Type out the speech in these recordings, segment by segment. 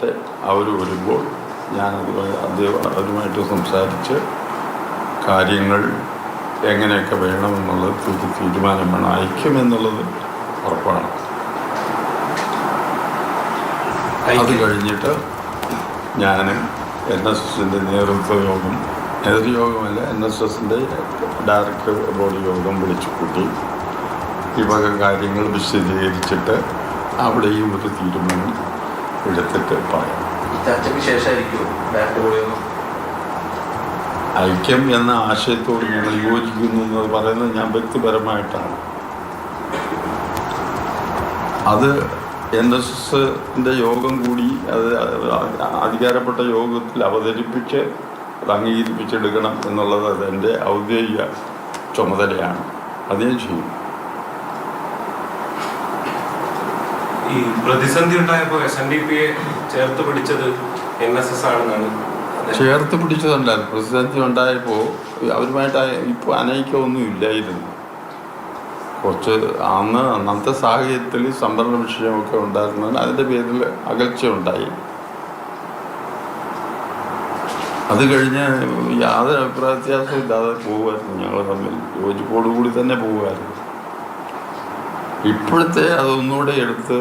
വരട്ടെ അവർ വരുമ്പോൾ ഞാൻ അദ്ദേഹം അവരുമായിട്ട് സംസാരിച്ച് കാര്യങ്ങൾ എങ്ങനെയൊക്കെ വേണമെന്നുള്ളത് തീ- തീരുമാനം വേണം ഐക്യമെന്നുള്ളത് ഉറപ്പാണ്. അത് കഴിഞ്ഞിട്ട് ഞാൻ എൻ എസ് എസിന്റെ നേതൃത്വ യോഗം നേതൃയോഗമല്ല എൻ എസ് എസിന്റെ ഡയറക്ടർ ബോർഡ് യോഗം വിളിച്ചു കൂട്ടി. ഈ വക കാര്യങ്ങൾ വിശദീകരിച്ചിട്ട് അവിടെയും ഒരു തീരുമാനം എടുത്തിട്ട് പറയാം. ചർച്ചയ്ക്ക് ശേഷമായിരിക്കും ഐക്യം എന്ന ആശയത്തോട് ഞങ്ങൾ യോജിക്കുന്നു എന്ന് പറയുന്നത് ഞാൻ വ്യക്തിപരമായിട്ടാണ്. അത് എൻ എസ് എസിന്റെ യോഗം കൂടി അത് അധികാരപ്പെട്ട യോഗത്തിൽ അവതരിപ്പിച്ച് അത് അംഗീകരിപ്പിച്ചെടുക്കണം എന്നുള്ളത് അത് എന്റെ ഔദ്യോഗിക ചുമതലയാണ്. അത് ഞാൻ ചെയ്യും. ഈ പ്രതിസന്ധി ഉണ്ടായപ്പോൾ എസ് എൻ ഡി പിയെ ചേർത്ത് പിടിച്ചത് എൻ എസ് എസ് ആണെന്നാണ്. ചേർത്ത് പിടിച്ചതുണ്ടായിരുന്നു പ്രതിസന്ധി ഉണ്ടായപ്പോൾ അവരുമായിട്ട് ഇപ്പോൾ അനൈക്യമൊന്നും ഇല്ലായിരുന്നു. കുറച്ച് അന്ന് അന്നത്തെ സാഹചര്യത്തിൽ സംവരണ വിഷയമൊക്കെ ഉണ്ടായിരുന്നതിന് അതിന്റെ പേരിൽ അകൽച്ച ഉണ്ടായി അത് കഴിഞ്ഞ് യാതൊരു അഭിപ്രായ വ്യത്യാസവും ഇല്ലാതെ പോവുമായിരുന്നു. ഞങ്ങൾ തമ്മിൽ യോജിപ്പോടുകൂടി തന്നെ പോവുമായിരുന്നു. ഇപ്പോഴത്തെ അതൊന്നുകൂടെ എടുത്ത്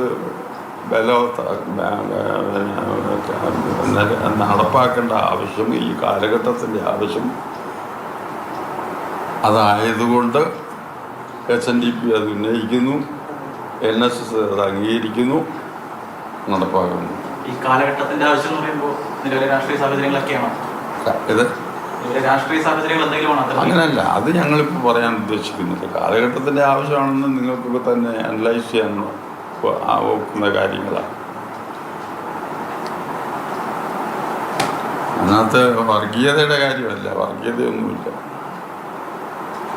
നടപ്പാക്കേണ്ട ആവശ്യം ഈ കാലഘട്ടത്തിന്റെ ആവശ്യം അതായതുകൊണ്ട് എസ് എൻ ഡി പി അത് ഉന്നയിക്കുന്നു എൻ എസ് എസ് അത് അംഗീകരിക്കുന്നു നടപ്പാക്കുന്നു. ഈ കാലഘട്ടത്തിന്റെ ആവശ്യം എന്ന് പറയുമ്പോൾ നിലവിലെ രാഷ്ട്രീയ സാഹചര്യങ്ങളൊക്കെയാണോ? ഇത് അങ്ങനെയല്ല. അത് ഞങ്ങളിപ്പോൾ പറയാൻ ഉദ്ദേശിക്കുന്നത് കാലഘട്ടത്തിന്റെ ആവശ്യമാണെന്ന് നിങ്ങൾക്കൊക്കെ തന്നെ അനലൈസ് ചെയ്യാൻ ഒക്കുന്ന കാര്യങ്ങളാണ്. അതിനകത്ത് വർഗീയതയുടെ കാര്യമല്ല. വർഗീയതയൊന്നുമില്ല.